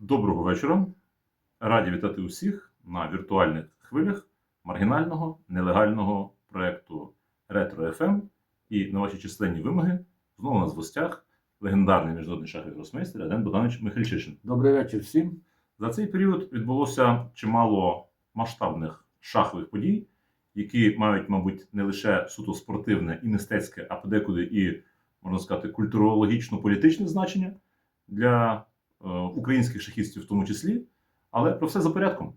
Доброго вечора. Раді вітати усіх на віртуальних хвилях маргінального нелегального проекту Ретро FM. І на ваші численні вимоги знову у нас в гостях легендарний міжнародний шаховий гросмейстер Аден Богданович Михальчишин. Добрий вечір всім. За цей період відбулося чимало масштабних шахових подій, які мають, мабуть, не лише суто спортивне і мистецьке, а подекуди і, можна сказати, культурологічно-політичне значення для українських шахістів в тому числі. Але про все за порядком.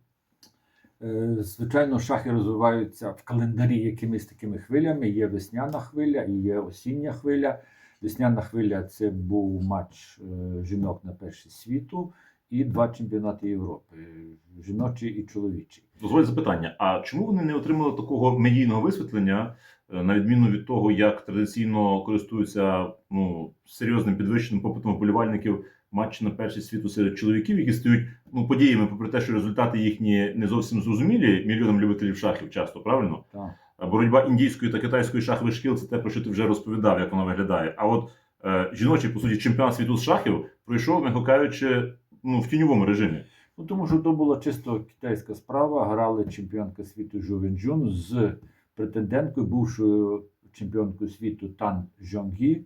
Е, Звичайно, шахи розвиваються в календарі якимись такими хвилями. Є весняна хвиля і є осіння хвиля. Весняна хвиля це був матч е, жінок на першій світу і два чемпіонати Європи жіночий і чоловічий. Дозволь запитання: а чому вони не отримали такого медійного висвітлення, е, на відміну від того, як традиційно користуються ну, серйозним підвищеним попитом вболівальників матчі на перший світу серед чоловіків, які стають ну, подіями, попри те, що результати їхні не зовсім зрозумілі мільйонам любителів шахів часто, правильно? Так. Боротьба індійської та китайської шахових шкіл це те, про що ти вже розповідав, як воно виглядає. А от е, жіночий, по суті, чемпіонат світу з шахів пройшов, м'яко кажучи, ну, в тіньовому режимі. Ну, тому що то була чисто китайська справа. Грали чемпіонка світу Жу Венджун з претенденткою, бувшою чемпіонкою світу Тан Жонгі.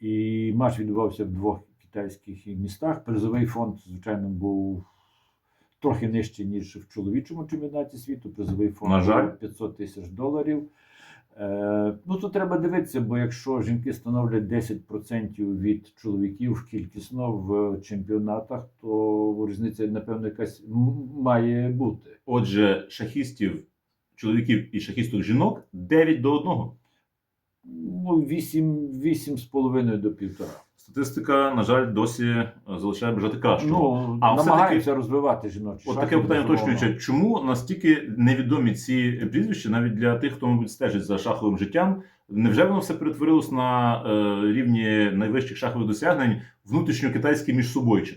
І матч відбувався в двох китайських містах. Призовий фонд, звичайно, був трохи нижчий, ніж в чоловічому чемпіонаті світу. Призовий фонд На жаль. 500 тисяч доларів. Е, ну, тут треба дивитися, бо якщо жінки становлять 10% від чоловіків кількісно в чемпіонатах, то різниця, напевно, якась має бути. Отже, шахістів чоловіків і шахісток жінок 9 до 1. Ну, 8, 8,5 до 1,5. Статистика, на жаль, досі е, залишає бажати кращого. Ну, А намагаються розвивати жіночі От таке питання уточнююче. Чому настільки невідомі ці прізвища, навіть для тих, хто, мабуть, стежить за шаховим життям? Невже воно все перетворилось на е, рівні найвищих шахових досягнень внутрішньокитайське між собойче?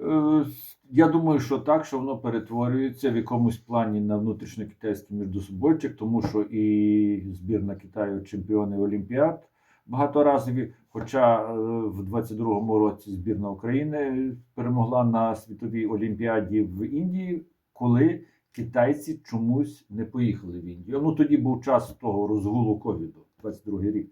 Е, Я думаю, що так, що воно перетворюється в якомусь плані на внутрішньокитайський міждособойчик, тому що і збірна Китаю чемпіони Олімпіад багаторазові. Хоча е, в 22-му році збірна України перемогла на світовій олімпіаді в Індії, коли китайці чомусь не поїхали в Індію. Ну тоді був час того розгулу ковіду, 22-й рік.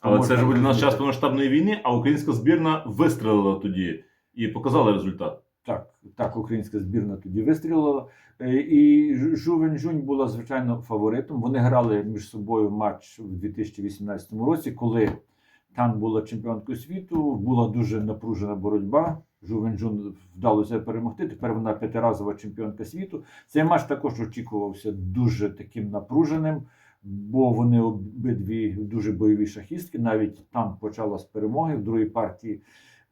Але це ж так для нас час повномасштабної війни, а українська збірна вистрелила тоді і показала результат. Так, так, українська збірна тоді вистрілила. Е, І Жу- Жу Венжунь була звичайно фаворитом. Вони грали між собою матч у 2018 році, коли Тан була чемпіонкою світу. Була дуже напружена боротьба. Жу Венжун вдалося перемогти. Тепер вона п'ятиразова чемпіонка світу. Цей матч також очікувався дуже таким напруженим, бо вони обидві дуже бойові шахістки. Навіть там почала з перемоги в другій партії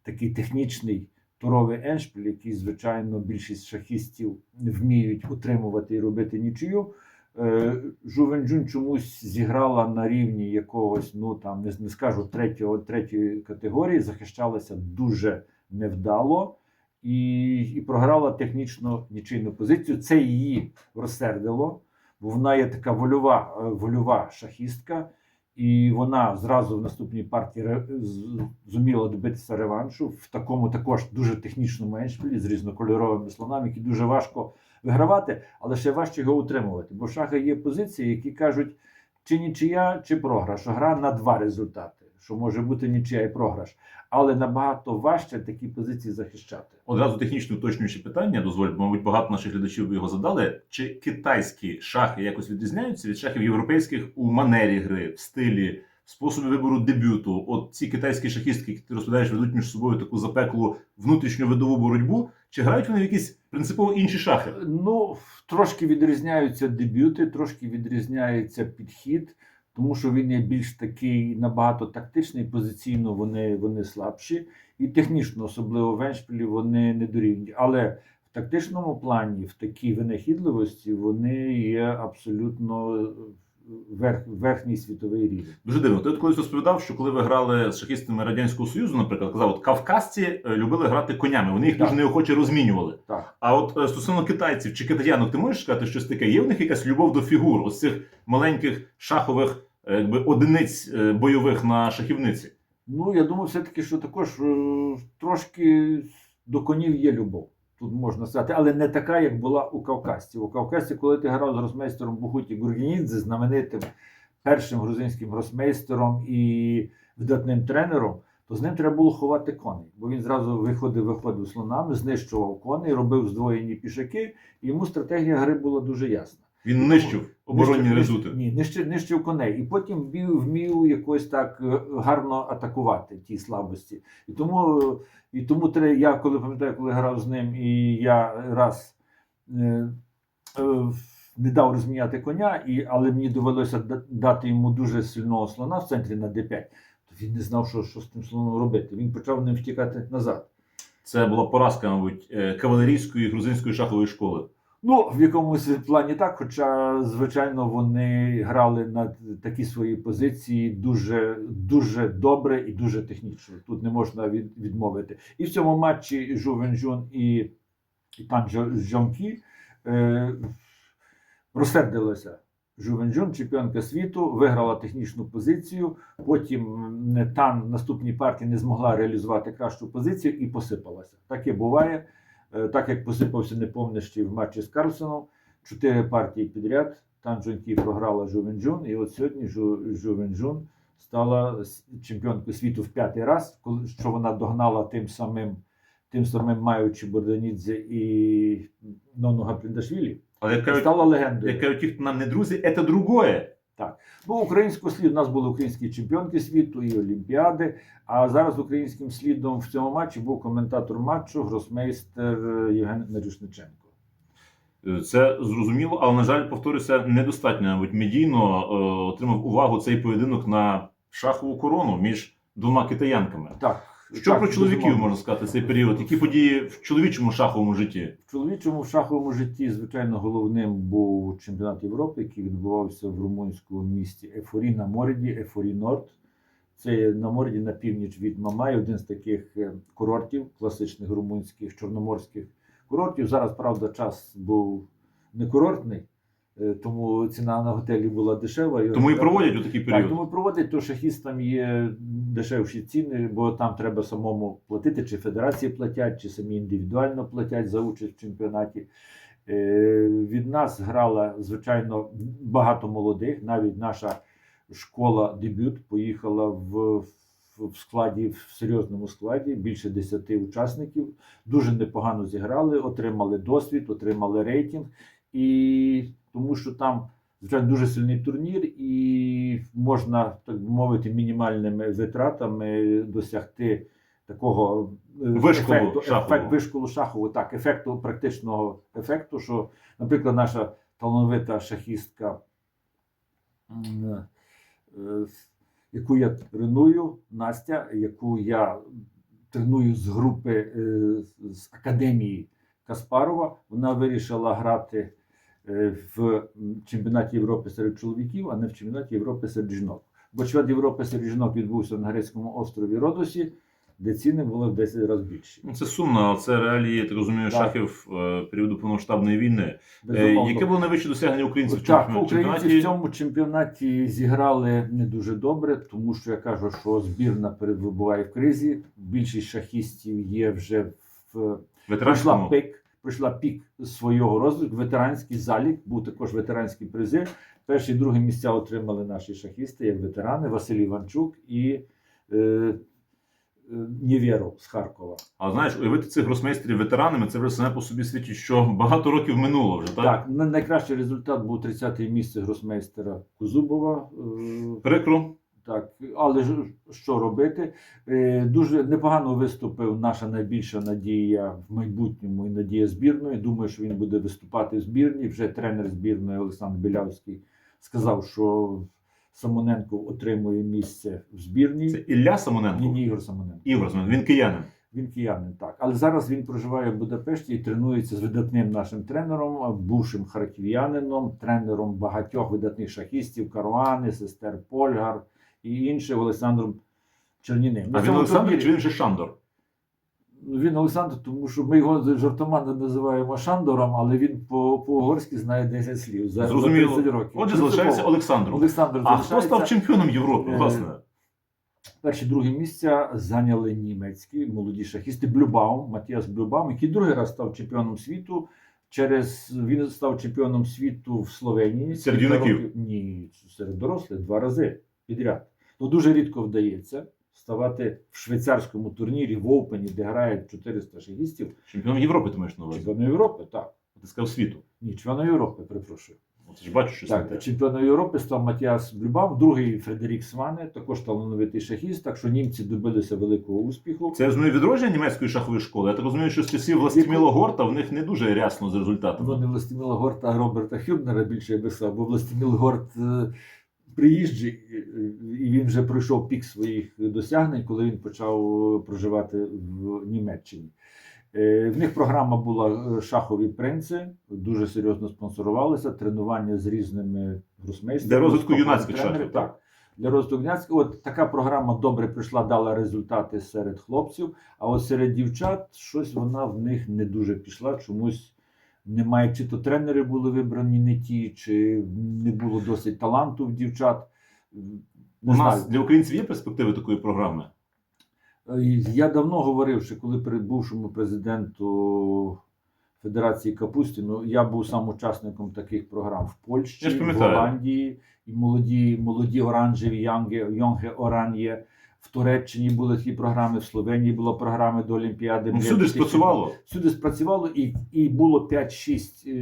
такий технічний туровий еншпіль, який, звичайно, більшість шахістів вміють утримувати і робити нічию. Е, Жу Венджун чомусь зіграла на рівні якогось, ну там не, не скажу третього, третьої категорії, захищалася дуже невдало і, і програла технічно нічийну позицію. Це її розсердило, бо вона є така вольова, е, вольова шахістка, і вона зразу в наступній партії зуміла добитися реваншу в такому також дуже технічному еншпілі з різнокольоровими слонами, які дуже важко вигравати, але ще важче його утримувати. Бо в шахи є позиції, які кажуть, чи нічия, чи програш. Гра на два результати, що може бути нічия і програш. Але набагато важче такі позиції захищати. Одразу технічне уточнююче питання, дозволь, мабуть, багато наших глядачів його задали. Чи китайські шахи якось відрізняються від шахів європейських у манері гри, в стилі, в способі вибору дебюту? От ці китайські шахістки, які ти розповідаєш, ведуть між собою таку запеклу внутрішню видову боротьбу. Чи грають вони в якісь принципово інші шахи? Ну, трошки відрізняються дебюти, трошки відрізняється підхід, тому що він є більш такий набагато тактичний, позиційно вони, вони слабші, і технічно, особливо в Еншпілі, вони не дорівнюють. Але в тактичному плані, в такій винахідливості, вони є абсолютно е, верх, верхній світовий рівень. Дуже дивно. Ти от колись розповідав, що коли ви грали з шахістами Радянського Союзу, наприклад, казав, от кавказці е, любили грати конями, вони їх Так. дуже неохоче розмінювали. Так. А от е, стосовно китайців чи китаянок, ти можеш сказати щось таке? Є в них якась любов до фігур, ось цих маленьких шахових якби, одиниць е, бойових на шахівниці? Ну, я думаю, все-таки, що також е, трошки до конів є любов. Тут можна сказати, але не така, як була у Кавказці. У Кавказці, коли ти грав з гросмейстером Бухуті Гургінідзе, знаменитим першим грузинським гросмейстером і видатним тренером, то з ним треба було ховати коней, бо він зразу виходив, виходив слонами, знищував коней, робив здвоєні пішаки, і йому стратегія гри була дуже ясна. Він нищив оборонні редути. Ні, нищив, нищив коней. І потім вмів, вмів якось так е, гарно атакувати ті слабості. І тому, і тому я коли пам'ятаю, коли грав з ним, і я раз е, е, не дав розміняти коня, і, але мені довелося дати йому дуже сильного слона в центрі на d5, то він не знав, що, що з тим слоном робити. Він почав ним втікати назад. Це була поразка, мабуть, е, кавалерійської грузинської шахової школи. Ну, в якомусь плані так, хоча, звичайно, вони грали на такі свої позиції дуже, дуже добре і дуже технічно. Тут не можна від, відмовити. І в цьому матчі Жу Венжун і, Жо- Жонкі е, розсердилися. Жувенжун, чемпіонка світу, виграла технічну позицію. Потім Тан наступній партії не змогла реалізувати кращу позицію і посипалася. Таке буває. Е, так як посипався неповнищі в матчі з Карлсоном, чотири партії підряд. Тан Джункі програла Жувенджун, і от сьогодні Жу, Жувенджун стала чемпіонкою світу в п'ятий раз, коли що вона догнала тим самим, тим самим маючи Борданідзе і Нону Гапліндашвілі. Але стала легендою. як кажуть ті, хто нам не друзі, це другое. Ну, українського сліду у нас були українські чемпіонки світу і Олімпіади. А зараз українським слідом в цьому матчі був коментатор матчу, гросмейстер Євген Нарюшниченко. Е, Це зрозуміло, але, на жаль, повторюся, недостатньо мабуть, медійно е, отримав увагу цей поєдинок на шахову корону між двома китаянками. Так, Що так, про чоловіків безумовно. можна сказати цей період? Які події в чоловічому шаховому житті? В чоловічому шаховому житті, звичайно, головним був чемпіонат Європи, який відбувався в румунському місті Ефорі на Морді, Ефорі Норд. Це на морді на північ від Мамай, один з таких е, курортів, класичних румунських чорноморських курортів. Зараз, правда, час був не курортний, тому ціна на готелі була дешева. Тому і проводять у такий Так, період. тому проводять, то шахістам є дешевші ціни, бо там треба самому платити, чи федерації платять, чи самі індивідуально платять за участь в чемпіонаті. Е, Від нас грала, звичайно, багато молодих. Навіть наша школа дебют поїхала в, в, в складі, в серйозному складі, більше 10 учасників. Дуже непогано зіграли, отримали досвід, отримали рейтинг. І тому що там звичайно дуже сильний турнір, і можна так би мовити мінімальними витратами досягти такого е, Вишколу ефекту, шахового. ефект вишколу шахового, так, ефекту практичного ефекту, що, наприклад, наша талановита шахістка, е, яку я треную, Настя, яку я треную з групи е, з академії Каспарова, вона вирішила грати в чемпіонаті Європи серед чоловіків, а не в чемпіонаті Європи серед жінок. Бо чемпіонат Європи серед жінок відбувся на грецькому острові Родосі, де ціни були в 10 разів більші. Ну, Це сумно, але це реалії, я так розумію, Так. шахів е, періоду повномасштабної війни. Е, Безумовно. Яке було найвище досягнення українців в Так, чемпіонаті? українці в цьому чемпіонаті зіграли не дуже добре, тому що я кажу, що збірна перебуває в кризі. Більшість шахістів є вже в пройшла Ветеранському? Пройшла пік свого розвитку. Ветеранський залік, був також ветеранський призи. Перші і друге місця отримали наші шахісти як ветерани Василь Іванчук і е, е, Нєвєров з Харкова. А знаєш, уявити цих гросмейстерів ветеранами, це вже саме по собі свідчить, що багато років минуло вже, так? Так, найкращий результат був 30-те місце гросмейстера Кузубова. е, Прикро. Так, але ж що робити? Е, Дуже непогано виступив наша найбільша надія в майбутньому і надія збірної. Думаю, що він буде виступати в збірні. Вже тренер збірної Олександр Білявський сказав, що Самоненко отримує місце в збірній. Це Ілля Самоненко. Ні, ні, Ігор Самоненко. Ігор Самоненко, він киянин. Він киянин, так. Але зараз він проживає в Будапешті і тренується з видатним нашим тренером, бувшим харків'янином, тренером багатьох видатних шахістів Каруани, сестер Польгар і інших Олександром Черніним. А він Олександр турнірі- чи він же Шандор? Він Олександр, тому що ми його жартоманно називаємо Шандором, але він по- по-угорськи знає 10 слів за, за Зрозуміло. 30 років. Отже, залишається Олександром. Олександр А хто став чемпіоном Європи, Е, власне? Перші друге місця зайняли німецькі молоді шахісти Блюбаум, Матіас Блюбаум, який другий раз став чемпіоном світу. Через він став чемпіоном світу в Словенії. Серед юнаків? Ні, серед дорослих два рази підряд. Ну дуже рідко вдається ставати в швейцарському турнірі в Оупені, де грають 400 шахістів. Чемпіон Європи, ти маєш на увазі. Чемпіоном Європи, так. Ти сказав світу. Ні, чемпіоном Європи, перепрошую. От ж бачу, що Так, чемпіоном Європи став Матіас Блюбам, другий Фредерік Сване, також талановитий шахіст, так що німці добилися великого успіху. Це я розумію відродження німецької шахової школи. Я так розумію, що з часів Властіміла Горта в них не дуже рясно з результатами. Ну, не Властіміла Горта, а Роберта Хюбнера більше я би сказав, бо Властіміл Горт е, приїжджий, е, і він вже пройшов пік своїх досягнень, коли він почав проживати в Німеччині. Е, В них програма була е, шахові принци, дуже серйозно спонсорувалися, тренування з різними гросмейстерами. Для розвитку юнацьких шахів. Так. Для розвитку юнацьких. От така програма добре прийшла, дала результати серед хлопців, а от серед дівчат щось вона в них не дуже пішла. Чомусь немає, чи то тренери були вибрані не ті, чи не було досить таланту в дівчат. У нас для українців є перспективи такої програми. Е, Я давно говорив, що коли при бувшому президенту Федерації Капустіну, я був сам учасником таких програм в Польщі, в. Голландії, і молоді, молоді оранжеві Янге, Йонге Оран'є. В Туреччині були такі програми, в Словенії була програма до Олімпіади. Ну, всюди спрацювало. Всюди спрацювало, і, і було 5-6 е,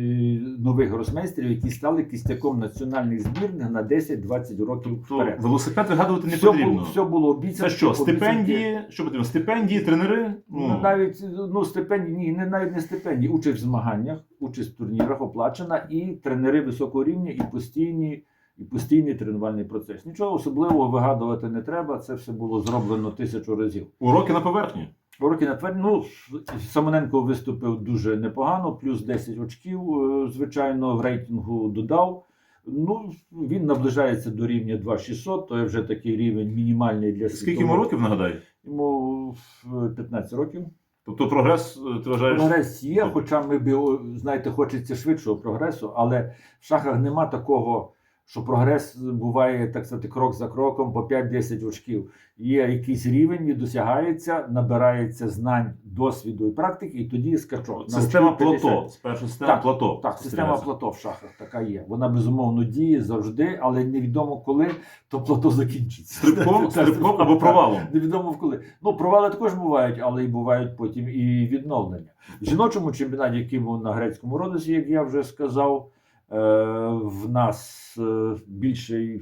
нових гросмейстерів, які стали кістяком національних збірних на 10-20 років То вперед. велосипед вигадувати не Все потрібно. було, все було обіцянки. Це що, стипендії? Що потрібно? Стипендії, тренери? Ну, навіть ну, стипендії, ні, не навіть не стипендії, участь в змаганнях, участь в турнірах оплачена, і тренери високого рівня, і постійні, і постійний тренувальний процес. Нічого особливого вигадувати не треба. Це все було зроблено тисячу разів. Уроки на поверхні. Уроки на твердь, ну Самоненко виступив дуже непогано, плюс 10 очків, е, звичайно, в рейтингу додав. Ну, він наближається до рівня 2600, то є вже такий рівень мінімальний для Скільки йому років нагадай? Йому е, 15 років. Тобто прогрес, е, ти вважаєш? Прогрес є, хоча ми б, знаєте, хочеться швидшого прогресу, але в шахах нема такого, що прогрес буває, так сказати, крок за кроком по 5-10 очків. Є якийсь рівень, він досягається, набирається знань, досвіду і практики, і тоді скачок. Система плато. Спершу система Так, плато. Так, система плато в шахах така є. Вона безумовно діє завжди, але невідомо коли то плато закінчиться. Стрибком, стрибком або провалом. Невідомо в коли. Ну, провали також бувають, але і бувають потім і відновлення. В жіночому чемпіонаті, який був на грецькому родосі, як я вже сказав, в нас е, більше,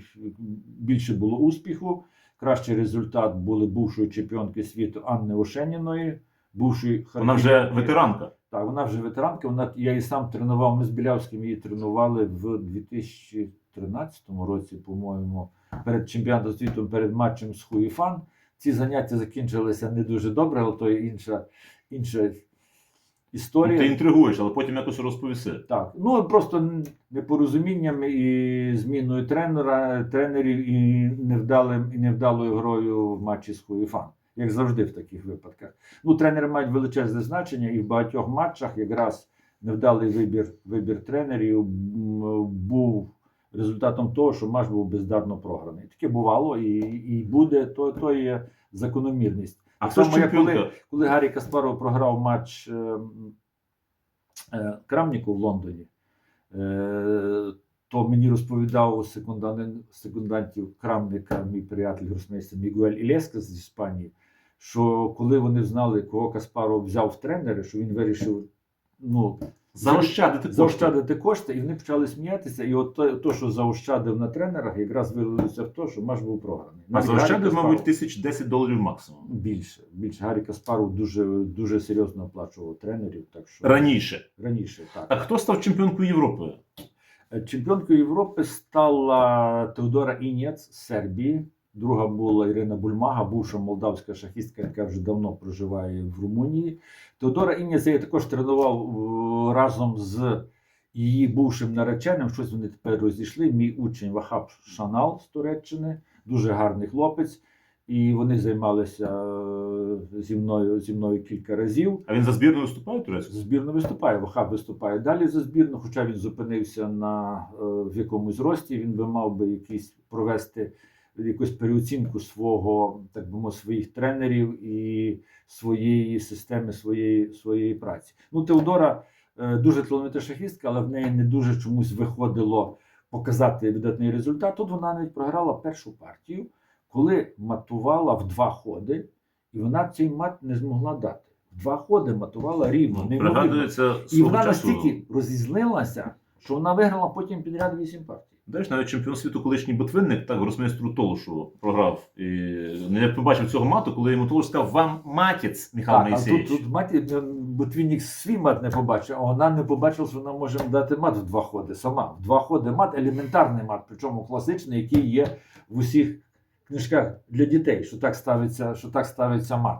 більше було успіху. Кращий результат були бувшої чемпіонки світу Анни Ошеніної, бувшої Вона вже ветеранка. Так, вона вже ветеранка. Вона я її сам тренував. Ми з Білявським її тренували в 2013 році, по-моєму, перед чемпіонатом світу, перед матчем з Хуїфан. Ці заняття закінчилися не дуже добре, але то інша, інша історія. Ти інтригуєш, але потім якось розповіси. Так, ну просто непорозумінням і зміною тренера, тренерів і невдалим і невдалою грою в матчі з Хуїфан. Як завжди в таких випадках. Ну, тренери мають величезне значення, і в багатьох матчах якраз невдалий вибір, вибір тренерів був результатом того, що матч був бездарно програний. Таке бувало і, і буде, то, то є закономірність. А в хто ж коли-? Коли Гаррі Каспаров програв матч е, е, Крамніку в Лондоні, е, то мені розповідав у секундантів Крамника, мій приятель гросмейстер Мігуель Ілеска з Іспанії, що коли вони знали, кого Каспаров взяв в тренери, що він вирішив ну, Заощадити кошти. заощадити кошти, і вони почали сміятися. І от то, то, що заощадив на тренерах, якраз вилилося в те, що матч був програний. А заощадив, мабуть, тисяч 10 доларів максимум. Більше. Більше. Гаррі Каспаров дуже, дуже серйозно оплачував тренерів. Так що Раніше. Раніше, так. А хто став чемпіонкою Європи? Чемпіонкою Європи стала Теодора Інєц з Сербії. Друга була Ірина Бульмага, бувша молдавська шахістка, яка вже давно проживає в Румунії. Теодора Інєц я також тренував е, разом з її бувшим нареченим. Щось вони тепер розійшли. Мій учень Вахаб Шанал з Туреччини, дуже гарний хлопець. І вони займалися е, зі мною, зі мною кілька разів. А він за збірною виступає турецьку? За збірну виступає, Вахаб виступає далі за збірну, хоча він зупинився на е, в якомусь рості. Він би мав би якийсь провести якусь переоцінку свого, так би мовити, своїх тренерів і своєї системи, своєї, своєї праці. Ну, Теодора е, дуже талановита шахістка, але в неї не дуже чомусь виходило показати видатний результат. Тут вона навіть програла першу партію, коли матувала в два ходи, і вона цей мат не змогла дати. В два ходи матувала рівно. Ну, І вона часу. настільки розізлилася, що вона виграла потім підряд вісім партій. Знаєш, навіть чемпіон світу, колишній ботвинник, так гросмейстру Толушу програв. І ну, я побачив цього мату, коли йому Толуш сказав, вам матіць, Михайло Так, а Моїсеєвич. тут, тут маті, Ботвінник свій мат не побачив, а вона не побачила, що вона може дати мат в два ходи сама. В два ходи мат, елементарний мат, причому класичний, який є в усіх книжках для дітей, що так ставиться, що так ставиться мат.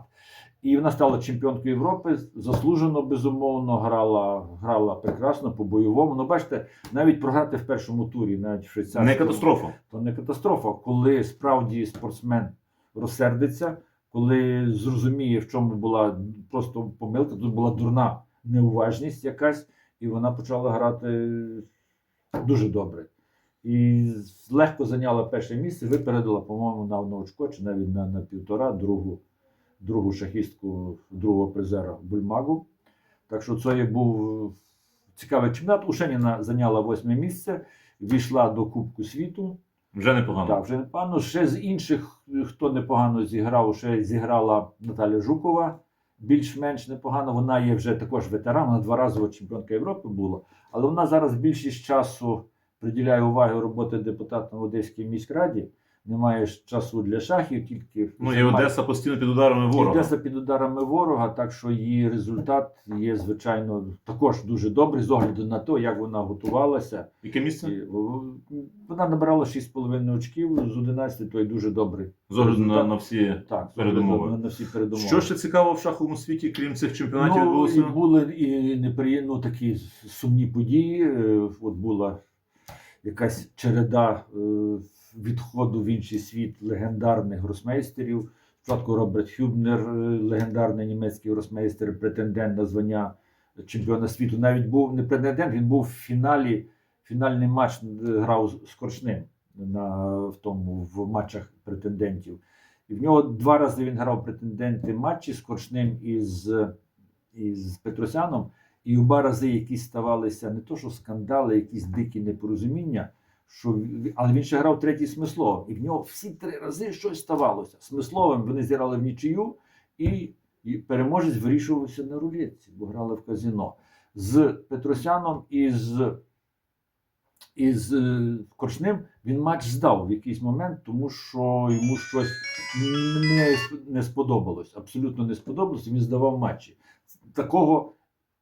І вона стала чемпіонкою Європи, заслужено, безумовно, грала, грала прекрасно по бойовому. Ну, бачите, навіть програти в першому турі, навіть в швейцарському, Не катастрофа. то не катастрофа, коли справді спортсмен розсердиться, коли зрозуміє, в чому була просто помилка, тут була дурна неуважність якась, і вона почала грати дуже добре. І легко зайняла перше місце, випередила, по-моєму, на одне очко, чи навіть на, на півтора другу, другу шахістку другого призера Бульмагу. Так що це був цікавий чемпіонат. Ушеніна зайняла восьме місце, війшла до Кубку світу. Вже непогано. Так, вже непогано. Ще з інших, хто непогано зіграв, ще зіграла Наталя Жукова. Більш-менш непогано. Вона є вже також ветеран, вона дворазова чемпіонка Європи була. Але вона зараз більшість часу приділяє уваги роботи депутата в Одеській міськраді. Немає ж часу для шахів, тільки Ну і Одеса постійно під ударами ворога. Одеса під ударами ворога, так що її результат є, звичайно, також дуже добрий з огляду на те, як вона готувалася. Яке місце? Вона набрала 6,5 очків з 11, то й дуже добрий. З огляду на, на всі. Так, передумови. На, на всі передумови. Що ще цікаво в шаховому світі, крім цих чемпіонатів, ну, і були і неприємно такі сумні події. Е, От була якась череда е, відходу в інший світ легендарних гросмейстерів. Спочатку Роберт Хюбнер, е, легендарний німецький гросмейстер, претендент на звання чемпіона світу. Навіть був не претендент, він був в фіналі. Фінальний матч е, грав з- Коршним на, в тому в матчах претендентів. І в нього два рази він грав претенденти матчі з Коршним і з, і з Петросяном. І оба рази якісь ставалися не то, що скандали, якісь дикі непорозуміння, що, але він ще грав третій смисловим. І в нього всі три рази щось ставалося. Смисловим вони зіграли в нічию, і, і переможець вирішувався на рулетці, бо грали в казино. З Петросяном і з, і з е, Коршним він матч здав в якийсь момент, тому що йому щось не, не сподобалось. Абсолютно не сподобалось, він здавав матчі. Такого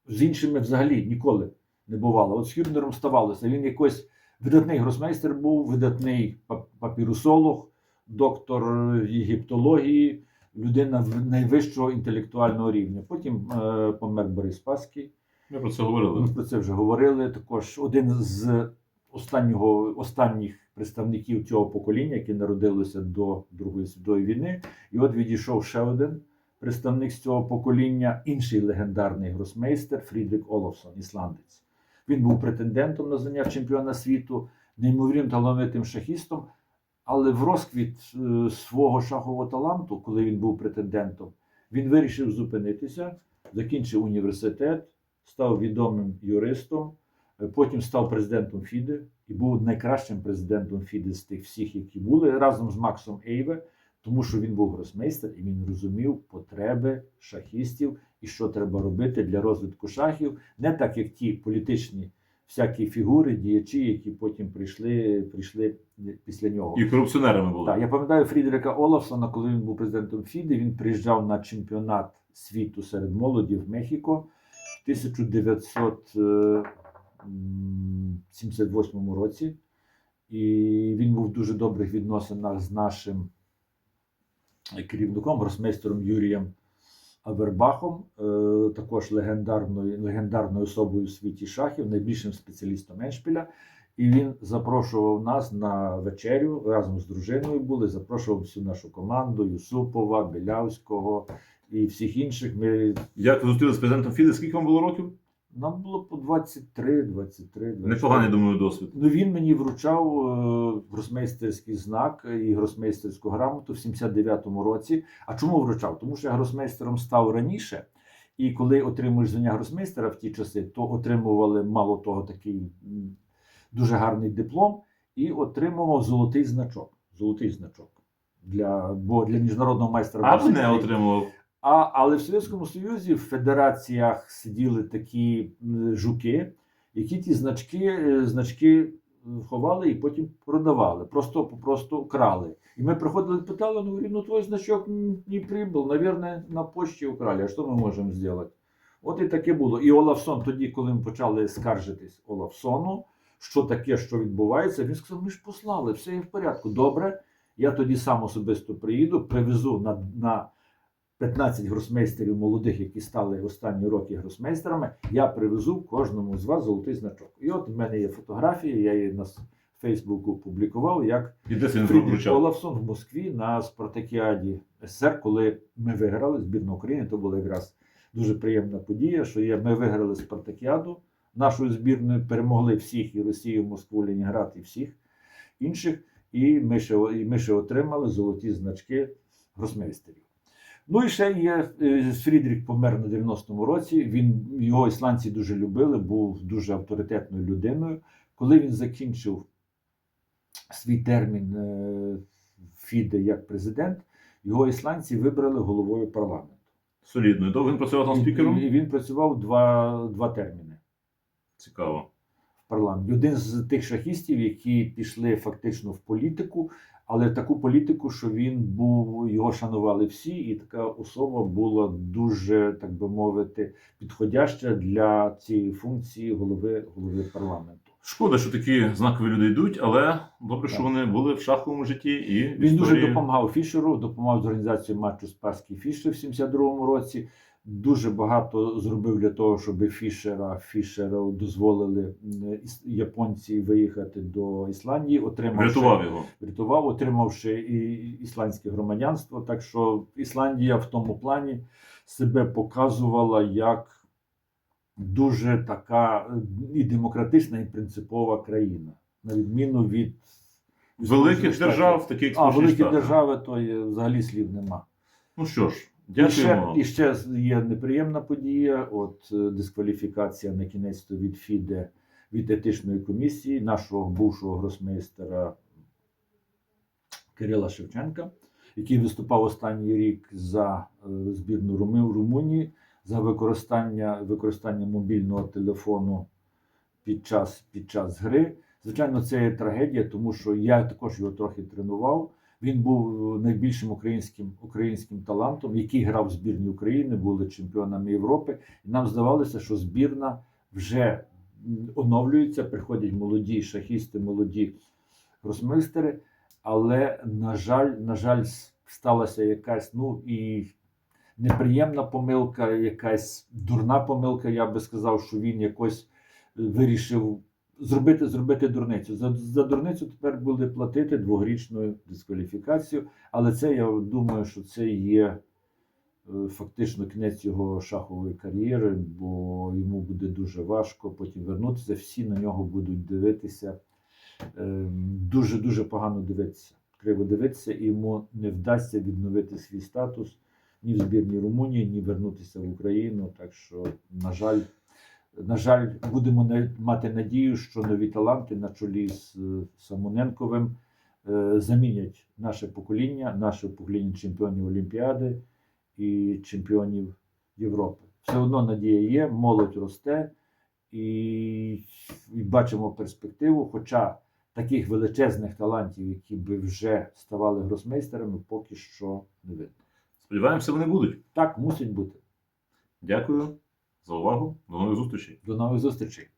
з іншими взагалі ніколи не бувало. От з Хюбнером ставалося. Він якось видатний гросмейстер був, видатний папірусолог, доктор єгиптології, людина найвищого інтелектуального рівня. Потім е, помер Борис Паський. Ми про це говорили. Ми про це вже говорили. Також один з останнього, останніх представників цього покоління, яке народилося до Другої світової війни. І от відійшов ще один представник з цього покоління, інший легендарний гросмейстер Фрідрік Олафсон, ісландець. Він був претендентом на звання чемпіона світу, неймовірним талановитим шахістом. Але в розквіт е, свого шахового таланту, коли він був претендентом, він вирішив зупинитися, закінчив університет, став відомим юристом, е, потім став президентом ФІДе і був найкращим президентом ФІДе з тих всіх, які були, разом з Максом Ейве, тому що він був гросмейстер і він розумів потреби шахістів і що треба робити для розвитку шахів, не так як ті політичні всякі фігури, діячі, які потім прийшли, прийшли після нього. І корупціонерами були. Так, я пам'ятаю Фрідрика Олафсона, коли він був президентом ФІДи, він приїжджав на чемпіонат світу серед молоді в Мехіко в 1978 році. І він був в дуже добрих відносинах з нашим керівником, гросмейстером Юрієм Авербахом, е, також легендарною, легендарною особою в світі шахів, найбільшим спеціалістом Еншпіля. І він запрошував нас на вечерю разом з дружиною були. Запрошував всю нашу команду Юсупова, Білявського і всіх інших. Ми Як ви зустрілися з президентом ФІДе? Скільки вам було років? Нам було по 23, 23, 24. Непоганий, думаю, досвід. Ну, він мені вручав е, гросмейстерський знак і гросмейстерську грамоту в 79-му році. А чому вручав? Тому що я гросмейстером став раніше. І коли отримуєш звання гросмейстера в ті часи, то отримували мало того такий дуже гарний диплом і отримував золотий значок. Золотий значок. Для, бо для міжнародного майстра А не отримував. А, але в Совєтському Союзі в федераціях сиділи такі жуки, які ті значки, е, значки ховали і потім продавали. Просто просто крали. І ми приходили і питали, ну, ну твій значок не прибув, наверное, на почті украли. А що ми можемо зробити? От і таке було. І Олафсон, тоді, коли ми почали скаржитись Олафсону, що таке, що відбувається, він сказав: ми ж послали, все є в порядку. Добре, я тоді сам особисто приїду, привезу на, на 15 гросмейстерів молодих, які стали останні роки гросмейстерами, я привезу кожному з вас золотий значок. І от в мене є фотографії, я її на Фейсбуку публікував, як Фрідріх. Олафсон в Москві на Спартакіаді СССР, коли ми виграли збірну України, то була якраз дуже приємна подія, що є, ми виграли Спартакіаду нашою збірною, перемогли всіх і Росію, Москву, Ленінград і всіх інших. І ми ще, і ми ще отримали золоті значки гросмейстерів. Ну і ще є е, Фрідрік помер на 90-му році. Він його ісландці дуже любили, був дуже авторитетною людиною. Коли він закінчив свій термін е, Фіде як президент, його ісландці вибрали головою парламенту. Солідно. Довго він працював там спікером? І він працював два, два терміни Цікаво. в парламенті. Один з тих шахістів, які пішли фактично в політику, але таку політику, що він був, його шанували всі, і така особа була дуже, так би мовити, підходяща для цієї функції голови, голови парламенту. Шкода, що такі знакові люди йдуть, але добре, що вони були в шаховому житті і в Він дуже допомагав Фішеру, допомагав з організацією матчу Спаський Фішер в 72-му році. Дуже багато зробив для того, щоб Фішера Фішера дозволили японці виїхати до Ісландії. Отримав Врятував його. врятував, отримавши і ісландське громадянство. Так що Ісландія в тому плані себе показувала як дуже така і демократична, і принципова країна, на відміну від Великих держав, таких А, великі держави, то є, взагалі слів нема. Ну що ж, І ще, і ще є неприємна подія. От е, дискваліфікація на кінець від ФІДЕ від етичної комісії нашого бувшого гросмейстера Кирила Шевченка, який виступав останній рік за е, збірну Руми- Румунії за використання, використання мобільного телефону під час, під час гри. Звичайно, це є трагедія, тому що я також його трохи тренував. Він був найбільшим українським, українським талантом, який грав в збірні України, були чемпіонами Європи. І нам здавалося, що збірна вже оновлюється, приходять молоді шахісти, молоді гросмейстери. Але, на жаль, на жаль, сталася якась ну і неприємна помилка, якась дурна помилка. Я би сказав, що він якось е, вирішив зробити, зробити дурницю. За, за дурницю тепер буде платити двогрічну дискваліфікацію. Але це я думаю, що це є е, фактично кінець його шахової кар'єри, бо йому буде дуже важко потім вернутися. Всі на нього будуть дивитися. Дуже дуже погано дивитися. Криво дивитися, і йому не вдасться відновити свій статус ні в збірній Румунії, ні вернутися в Україну. Так що, на жаль, на жаль, будемо мати надію, що нові таланти на чолі з е, Самоненковим е, замінять наше покоління, наше покоління чемпіонів Олімпіади і чемпіонів Європи. Все одно надія є, молодь росте і, і бачимо перспективу. Хоча таких величезних талантів, які би вже ставали гросмейстерами, поки що не видно. Сподіваємося, вони будуть. Так мусить бути. Дякую за увагу. До нових зустрічей. До нових зустрічей.